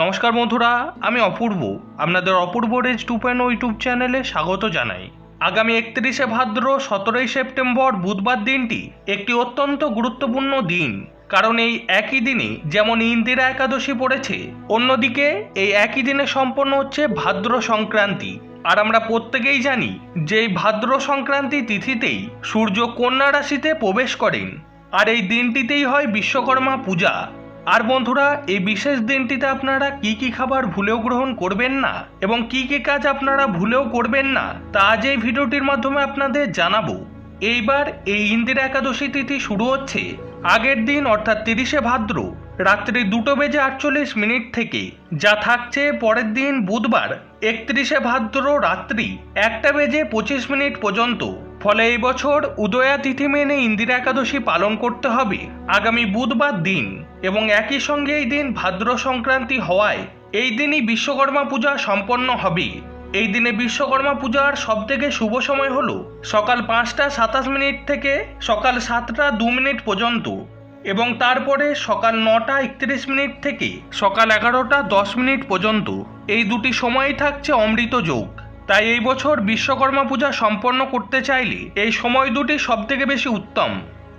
নমস্কার বন্ধুরা, আমি অপূর্ব। আপনাদের অপূর্ব রেজ টু পয়েন্ট ইউটিউব চ্যানেলে স্বাগত জানাই। আগামী একত্রিশে ভাদ্র, সতেরোই সেপ্টেম্বর, বুধবার দিনটি একটি অত্যন্ত গুরুত্বপূর্ণ দিন। কারণ এই একই দিনে যেমন ইন্দিরা একাদশী পড়েছে, অন্যদিকে এই একই দিনে সম্পন্ন হচ্ছে ভাদ্র সংক্রান্তি। আর আমরা প্রত্যেকেই জানি যে ভাদ্র সংক্রান্তি তিথিতেই সূর্য কন্যা রাশিতে প্রবেশ করেন। আর এই দিনটিতেই হয় বিশ্বকর্মা পূজা। আর বন্ধুরা, এই বিশেষ দিনটিতে আপনারা কি কি খাবার ভুলেও গ্রহণ করবেন না এবং কি কি কাজ আপনারা ভুলেও করবেন না, তা আজ এই ভিডিওটির মাধ্যমে আপনাদের জানাব। এইবার এই ইন্দিরা একাদশী তিথি শুরু হচ্ছে। আগের দিন, অর্থাৎ তিরিশে ভাদ্র, রাত্রি দুটো বেজে আটচল্লিশ মিনিট থেকে, যা থাকছে পরের দিন বুধবার, একত্রিশে ভাদ্র রাত্রি একটা বেজে পঁচিশ মিনিট পর্যন্ত। ফলে এই বছর উদয়া তিথি মেনে ইন্দিরা একাদশী পালন করতে হবে। আগামী বুধবার দিন। এবং একই সঙ্গে এই দিন ভাদ্র সংক্রান্তি হওয়ায় এই দিনই বিশ্বকর্মা পূজা সম্পন্ন হবে। এই দিনে বিশ্বকর্মা পূজার সব থেকে শুভ সময় হল সকাল পাঁচটা সাতাশ মিনিট থেকে সকাল সাতটা দু মিনিট পর্যন্ত এবং তারপরে সকাল নটা একত্রিশ মিনিট থেকে সকাল এগারোটা দশ মিনিট পর্যন্ত। এই দুটি সময়ই থাকছে অমৃত যোগ। তাই এই বছর বিশ্বকর্মা পূজা সম্পন্ন করতে চাইলে এই সময় দুটি সবথেকে বেশি উত্তম।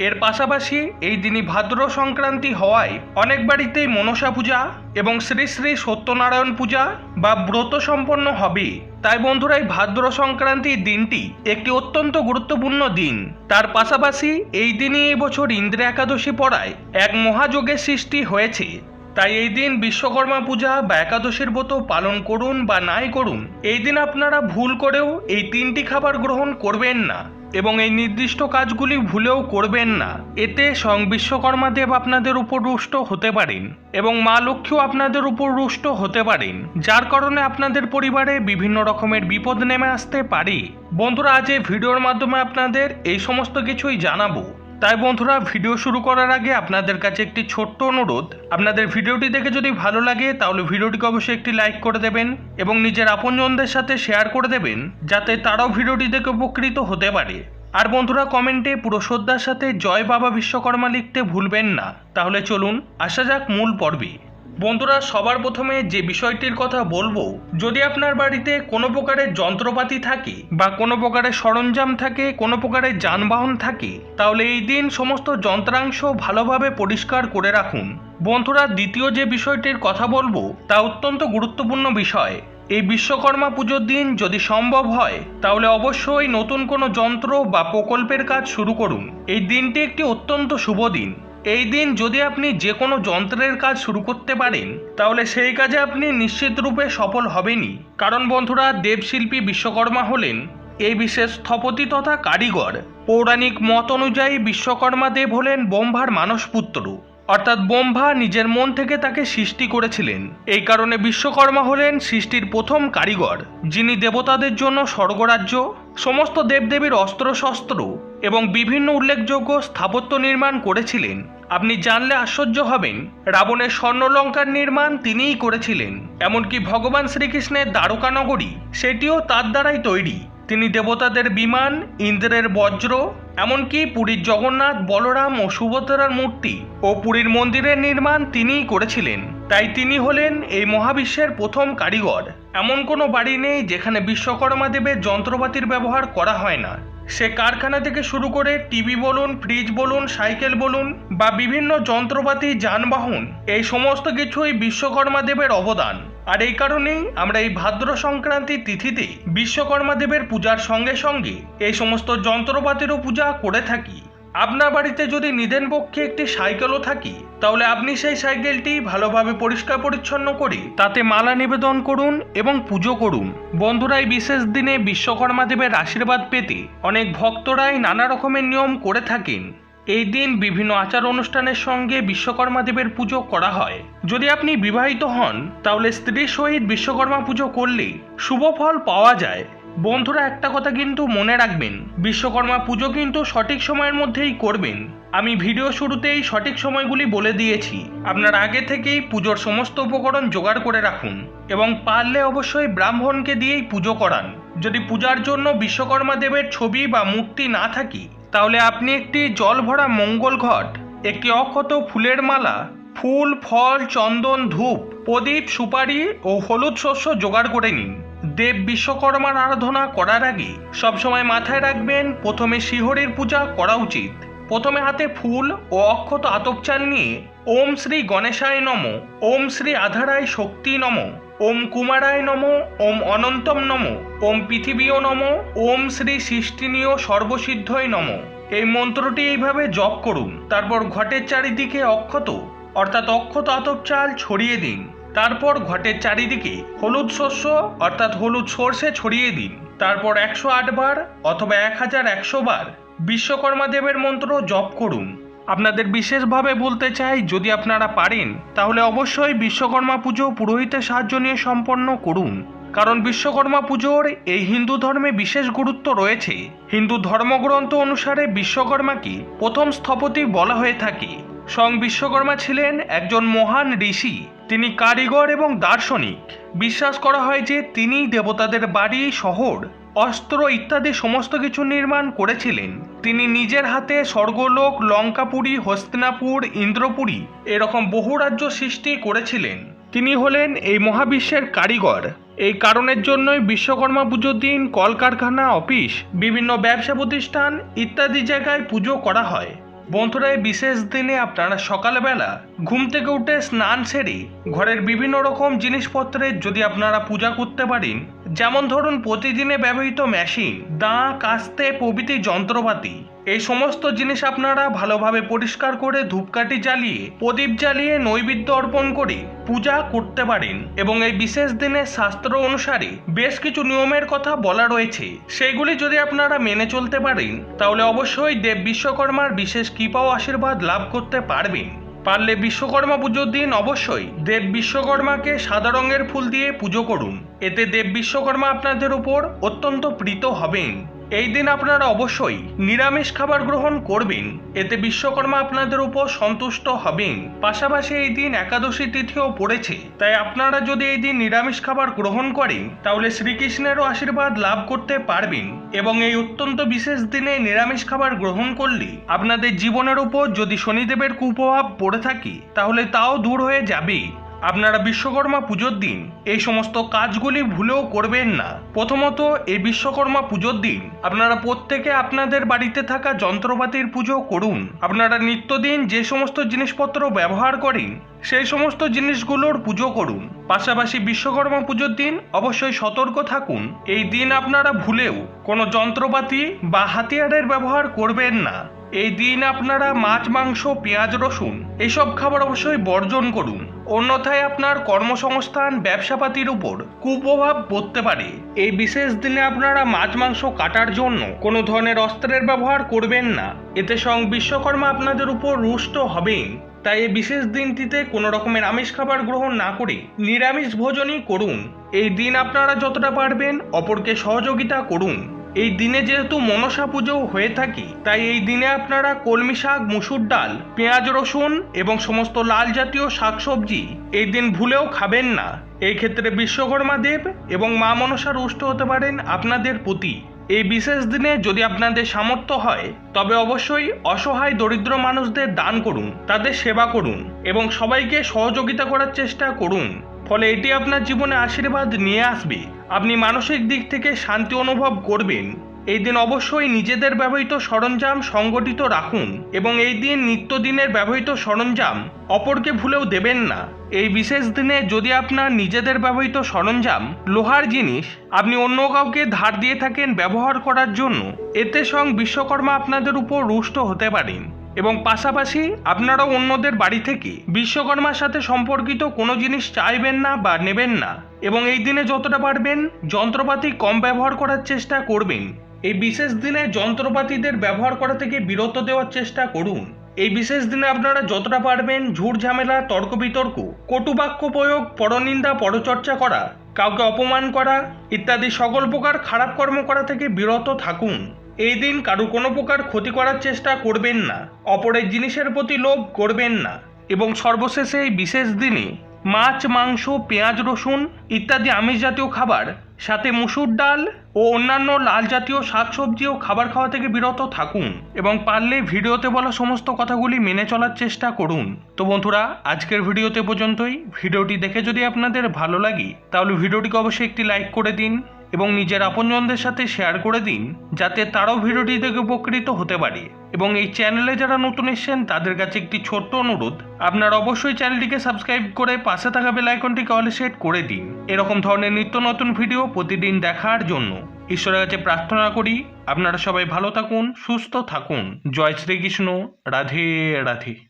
এর পাশাপাশি এই দিনই ভাদ্র সংক্রান্তি হওয়ায় অনেক বাড়িতেই মনসা পূজা এবং শ্রী শ্রী সত্যনারায়ণ পূজা বা ব্রত সম্পন্ন হবে। তাই বন্ধুরা, এই ভাদ্র সংক্রান্তির দিনটি একটি অত্যন্ত গুরুত্বপূর্ণ দিন। তার পাশাপাশি এই দিনই এই বছর ইন্দ্র একাদশী পড়ায় এক মহাযোগের সৃষ্টি হয়েছে। তাই এই দিন বিশ্বকর্মা পূজা বা একাদশীর ব্রত পালন করুন বা নাই করুন, এই দিন আপনারা ভুল করেও এই তিনটি খাবার গ্রহণ করবেন না। এবং এই নির্দিষ্ট কাজগুলি ভুলেও করবেন না। এতে স্বয়ং বিশ্বকর্মা দেব আপনাদের উপর রুষ্ট হতে পারেন এবং মা লক্ষ্মীও আপনাদের উপর রুষ্ট হতে পারেন। যার কারণে আপনাদের পরিবারে বিভিন্ন রকমের বিপদ নেমে আসতে পারে। বন্ধুরা, আজ এই ভিডিওর মাধ্যমে আপনাদের এই সমস্ত কিছুই জানাব। তাই বন্ধুরা, ভিডিও শুরু করার আগে আপনাদের কাছে একটি ছোট্ট অনুরোধ। আপনাদের ভিডিওটি দেখে যদি ভালো লাগে, তাহলে ভিডিওটিকে অবশ্যই একটি লাইক করে দেবেন এবং নিজের আপনজনদের সাথে শেয়ার করে দেবেন, যাতে তারাও ভিডিওটি দেখে উপকৃত হতে পারে। আর বন্ধুরা, কমেন্টে পুরো শ্রদ্ধার সাথে জয় বাবা বিশ্বকর্মা লিখতে ভুলবেন না। তাহলে চলুন, আসা যাক মূল পর্বে। বন্ধুরা, সবার প্রথমে যে বিষয়টির কথা বলব, যদি আপনার বাড়িতে কোনো প্রকারের যন্ত্রপাতি থাকে বা কোনো প্রকারের সরঞ্জাম থাকে, কোনো প্রকারের যানবাহন থাকে, তাহলে এই দিন সমস্ত যন্ত্রাংশ ভালোভাবে পরিষ্কার করে রাখুন। বন্ধুরা, দ্বিতীয় যে বিষয়টির কথা বলব, তা অত্যন্ত গুরুত্বপূর্ণ বিষয়। এই বিশ্বকর্মা পুজোর দিন যদি সম্ভব হয়, তাহলে অবশ্যই নতুন কোনো যন্ত্র বা প্রকল্পের কাজ শুরু করুন। এই দিনটি একটি অত্যন্ত শুভ দিন। এই দিন যদি আপনি যে কোনো যন্ত্রের কাজ শুরু করতে পারেন, তাহলে সেই কাজে আপনি নিশ্চিত রূপে সফল হবেনই। কারণ বন্ধুরা, দেবশিল্পী বিশ্বকর্মা হলেন এই বিশেষ স্থপতি তথা কারিগর। পৌরাণিক মত অনুযায়ী বিশ্বকর্মা দেব হলেন ব্রহ্মার মানসপুত্র। অর্থাৎ ব্রহ্মা নিজের মন থেকে তাকে সৃষ্টি করেছিলেন। এই কারণে বিশ্বকর্মা হলেন সৃষ্টির প্রথম কারিগর, যিনি দেবতাদের জন্য স্বর্গরাজ্য, সমস্ত দেবদেবীর অস্ত্রশস্ত্র এবং বিভিন্ন উল্লেখযোগ্য স্থাপত্য নির্মাণ করেছিলেন। আপনি জানলে আশ্চর্য হবেন রাবণের স্বর্ণলঙ্কার নির্মাণ তিনিই করেছিলেন, এমনকি ভগবান শ্রীকৃষ্ণের দ্বারকা নগরী, সেটিও তার দ্বারাই তৈরি। তিনি দেবতাদের বিমান, ইন্দ্রের বজ্র, এমনকি পুরীর জগন্নাথ, বলরাম ও সুভদ্রার মূর্তি ও পুরীর মন্দিরের নির্মাণ তিনিই করেছিলেন। তাই তিনি হলেন এই মহাবিশ্বের প্রথম কারিগর। এমন কোনো বাড়ি নেই যেখানে বিশ্বকর্মা দেবের যন্ত্রপাতির ব্যবহার করা হয় না। সে কারখানা থেকে শুরু করে টিভি বলুন, ফ্রিজ বলুন, সাইকেল বলুন বা বিভিন্ন যন্ত্রপাতি, যানবাহন, এই সমস্ত কিছুই বিশ্বকর্মা দেবের অবদান। আর এই কারণেই আমরা এই ভাদ্র সংক্রান্তি তিথিতে বিশ্বকর্মা দেবের পূজার সঙ্গে সঙ্গে এই সমস্ত যন্ত্রপাতিরও পূজা করে থাকি। আপনার বাড়িতে যদি নিদেন পক্ষে একটি সাইকেলও থাকি, তাহলে আপনি সেই সাইকেলটি ভালোভাবে পরিষ্কার পরিচ্ছন্ন করে তাতে মালা নিবেদন করুন এবং পুজো করুন। বন্ধুরা, এই বিশেষ দিনে বিশ্বকর্মা দেবের আশীর্বাদ পেতে অনেক ভক্তরাই নানা রকমের নিয়ম করে থাকেন। এই দিন বিভিন্ন আচার অনুষ্ঠানের সঙ্গে বিশ্বকর্মা দেবের পুজো করা হয়। যদি আপনি বিবাহিত হন, তাহলে স্ত্রীর সহিত বিশ্বকর্মা পুজো করলে শুভ ফল পাওয়া যায়। বন্ধুরা, একটা কথা কিন্তু মনে রাখবেন, বিশ্বকর্মা পুজো কিন্তু সঠিক সময়ের মধ্যেই করবেন। আমি ভিডিও শুরুতেই সঠিক সময়গুলি বলে দিয়েছি। আপনার আগে থেকেই পুজোর সমস্ত উপকরণ জোগাড় করে রাখুন এবং পারলে অবশ্যই ব্রাহ্মণকে দিয়েই পুজো করান। যদি পূজার জন্য বিশ্বকর্মা দেবের ছবি বা মূর্তি না থাকি, তাহলে আপনি একটি জল ভরা মঙ্গল ঘট, একটি অক্ষত ফুলের মালা, ফুল, ফল, চন্দন, ধূপ, প্রদীপ, সুপারি ও হলুদ শস্য জোগাড় করে নিন। দেব বিশ্বকর্মার আরাধনা করার আগে সবসময় মাথায় রাখবেন, প্রথমে শিহরের পূজা করা উচিত। প্রথমে হাতে ফুল ও অক্ষত আতপ চাল নিয়ে ওম শ্রী গণেশায় নম, ওম শ্রী আধারায় শক্তি নম, ওম কুমারায় নম, ওম অনন্তম নম, ওম পৃথিবীয় নম, ওম শ্রী সৃষ্টিনীয় সর্বসিদ্ধই নম। এই মন্ত্রটি এইভাবে জপ করুন। তারপর ঘটের চারিদিকে অক্ষত, অর্থাৎ অক্ষত আতপ চাল ছড়িয়ে দিন। তারপর ঘটের চারিদিকে হলুদ শস্য, অর্থাৎ হলুদ সর্ষে ছড়িয়ে দিন। তারপর একশো আট বার অথবা এক হাজার একশো বার বিশ্বকর্মা দেবের মন্ত্র জপ করুন। আপনাদের বিশেষভাবে বলতে চাই, যদি আপনারা পারেন, তাহলে অবশ্যই বিশ্বকর্মা পুজো পুরোহিতের সাহায্য নিয়ে সম্পন্ন করুন। কারণ বিশ্বকর্মা পুজোর এই হিন্দু ধর্মে বিশেষ গুরুত্ব রয়েছে। হিন্দু ধর্মগ্রন্থ অনুসারে বিশ্বকর্মাকে প্রথম স্থপতি বলা হয়ে থাকে। স্বয়ং বিশ্বকর্মা ছিলেন একজন মহান ঋষি। তিনি কারিগর এবং দার্শনিক। বিশ্বাস করা হয় যে তিনি দেবতাদের বাড়ি, শহর, অস্ত্র ইত্যাদি সমস্ত কিছু নির্মাণ করেছিলেন। তিনি নিজের হাতে স্বর্গলোক লঙ্কাপুরী, হস্তিনাপুর, ইন্দ্রপুরী এরকম বহু রাজ্য সৃষ্টি করেছিলেন। তিনি হলেন এই মহাবিশ্বের কারিগর। এই কারণের জন্যই বিশ্বকর্মা পুজোর দিন কলকারখানা, অফিস, বিভিন্ন ব্যবসা প্রতিষ্ঠান ইত্যাদি জায়গায় পুজো করা হয়। বন্ধুরা, এই বিশেষ দিনে আপনারা সকালবেলা ঘুম থেকে উঠে স্নান সেরে ঘরের বিভিন্ন রকম জিনিসপত্রের যদি আপনারা পূজা করতে পারেন, যেমন ধরুন প্রতিদিনে ব্যবহৃত মেশিন দা কাস্তে প্রভৃতি যন্ত্রপাতি এই সমস্ত জিনিস আপনারা ভালোভাবে পরিষ্কার করে ধূপকাঠি জ্বালিয়ে, প্রদীপ জ্বালিয়ে নৈবেদ্য অর্পণ করে পূজা করতে পারেন। এবং এই বিশেষ দিনে শাস্ত্র অনুসারে বেশ কিছু নিয়মের কথা বলা রয়েছে। সেগুলি যদি আপনারা মেনে চলতে পারেন, তাহলে অবশ্যই দেব বিশ্বকর্মার বিশেষ কৃপা ও আশীর্বাদ লাভ করতে পারবেন। পারলে বিশ্বকর্মা পুজোর দিন অবশ্যই দেব বিশ্বকর্মাকে সাদা রঙের ফুল দিয়ে পুজো করুন। এতে দেব বিশ্বকর্মা আপনাদের উপর অত্যন্ত প্রীত হবেন। এই দিন আপনারা অবশ্যই নিরামিষ খাবার গ্রহণ করবেন। এতে বিশ্বকর্মা আপনাদের উপর সন্তুষ্ট হবেন। পাশাপাশি এই দিন একাদশী তিথিও পড়েছে। তাই আপনারা যদি এই দিন নিরামিষ খাবার গ্রহণ করেন, তাহলে শ্রীকৃষ্ণেরও আশীর্বাদ লাভ করতে পারবেন এবং এই অত্যন্ত বিশেষ দিনে নিরামিষ খাবার গ্রহণ করলে আপনাদের জীবনের উপর যদি শনিদেবের কুপ্রভাব পড়ে থাকে, তাহলে তাও দূর হয়ে যাবে। আপনারা বিশ্বকর্মা পুজোর দিন এই সমস্ত কাজগুলি ভুলেও করবেন না। প্রথমত, এই বিশ্বকর্মা পুজোর দিন আপনারা প্রত্যেকে আপনাদের বাড়িতে থাকা যন্ত্রপাতির পুজো করুন। আপনারা নিত্যদিন যে সমস্ত জিনিসপত্র ব্যবহার করেন, সেই সমস্ত জিনিসগুলোর পুজো করুন। পাশাপাশি বিশ্বকর্মা পুজোর দিন অবশ্যই সতর্ক থাকুন। এই দিন আপনারা ভুলেও কোনো যন্ত্রপাতি বা হাতিয়ারের ব্যবহার করবেন না। এই দিন আপনারা মাছ, মাংস, পেঁয়াজ, রসুন, এসব খাবার অবশ্যই বর্জন করুন। অন্যথায় আপনার কর্মসংস্থান ব্যবসাপাতির উপর কুপ্রভাব পড়তে পারে। এই বিশেষ দিনে আপনারা মাছ, মাংস কাটার জন্য কোনো ধরনের অস্ত্রের ব্যবহার করবেন না। এতে স্বয়ং বিশ্বকর্মা আপনাদের উপর রুষ্ট হবেন তাই এই বিশেষ দিনটিতে কোনো রকমের আমিষ খাবার গ্রহণ না করে নিরামিষ ভোজনই করুন। এই দিন আপনারা যতটা পারবেন অপরকে সহযোগিতা করুন। এই দিনে যেহেতু মনসা পুজো হয়ে থাকে, তাই এই দিনে আপনারা কলমি শাক, মুসুর ডাল, পেঁয়াজ রসুন এবং সমস্ত লাল জাতীয় শাকসবজি এই দিন ভুলেও খাবেন না। এই ক্ষেত্রে বিশ্বকর্মা দেব এবং মা মনসা রুষ্ট হতে পারেন আপনাদের প্রতি। এই বিশেষ দিনে যদি আপনাদের সামর্থ্য হয়, তবে অবশ্যই অসহায় দরিদ্র মানুষদের দান করুন, তাদের সেবা করুন এবং সবাইকে সহযোগিতা করার চেষ্টা করুন। ফলে এটি আপনার জীবনে আশীর্বাদ নিয়ে আসবে। আপনি মানসিক দিক থেকে শান্তি অনুভব করবেন। এই দিন অবশ্যই নিজেদের ব্যবহৃত সরঞ্জাম সংগঠিত রাখুন এবং এই দিন নিত্যদিনের ব্যবহৃত সরঞ্জাম অপরকে ভুলেও দেবেন না। এই বিশেষ দিনে যদি আপনার নিজেদের ব্যবহৃত সরঞ্জাম, লোহার জিনিস, আপনি অন্য কাউকে ধার দিয়ে থাকেন ব্যবহার করার জন্য, এতে স্বয়ং বিশ্বকর্মা আপনাদের উপর রুষ্ট হতে পারেন। এবং পাশাপাশি আপনারাও অন্যদের বাড়ি থেকে বিশ্বকর্মার সাথে সম্পর্কিত কোনো জিনিস চাইবেন না বা নেবেন না এবং এই দিনে যতটা পারবেন যন্ত্রপাতি কম ব্যবহার করার চেষ্টা করবেন। এই বিশেষ দিনে যন্ত্রপাতিদের ব্যবহার করা থেকে বিরত দেওয়ার চেষ্টা করুন। এই বিশেষ দিনে আপনারা যতটা পারবেন ঝুট ঝামেলা, তর্ক বিতর্ক কটুবাক্য প্রয়োগ, পরনিন্দা, পরচর্চা করা, কাউকে অপমান করা ইত্যাদি সকল প্রকার খারাপ কর্ম করা থেকে বিরত থাকুন। এই দিন কারও কোনো প্রকার ক্ষতি করার চেষ্টা করবেন না, অপরের জিনিসের প্রতি লোভ করবেন না এবং সর্বশেষে এই বিশেষ দিনে মাছ, মাংস, পেঁয়াজ, রসুন ইত্যাদি আমিষ জাতীয় খাবার, সাথে মুসুর ডাল ও অন্যান্য লাল জাতীয় শাকসবজি ও খাবার খাওয়া থেকে বিরত থাকুন এবং পারলে ভিডিওতে বলা সমস্ত কথাগুলি মেনে চলার চেষ্টা করুন। তো বন্ধুরা, আজকের ভিডিওতে পর্যন্তই। ভিডিওটি দেখে যদি আপনাদের ভালো লাগে, তাহলে ভিডিওটিকে অবশ্যই একটি লাইক করে দিন। এবং নিজের আপনজনদের সাথে শেয়ার করে দিন যাতে তারাও ভিডিওটি দেখে উপকৃত হতে পারে। এবং এই চ্যানেলে যারা নতুন এসেছেন, তাদের কাছে একটি ছোট্ট অনুরোধ। আপনার অবশ্যই চ্যানেলটিকে সাবস্ক্রাইব করে পাশে থাকা বেল আইকনটিকে অলে সেট করে দিন। এরকম ধরনের নিত্য নতুন ভিডিও প্রতিদিন দেখার জন্য। ঈশ্বরের কাছে প্রার্থনা করি, আপনারা সবাই ভালো থাকুন, সুস্থ থাকুন। জয় শ্রীকৃষ্ণ। রাধে রাধে।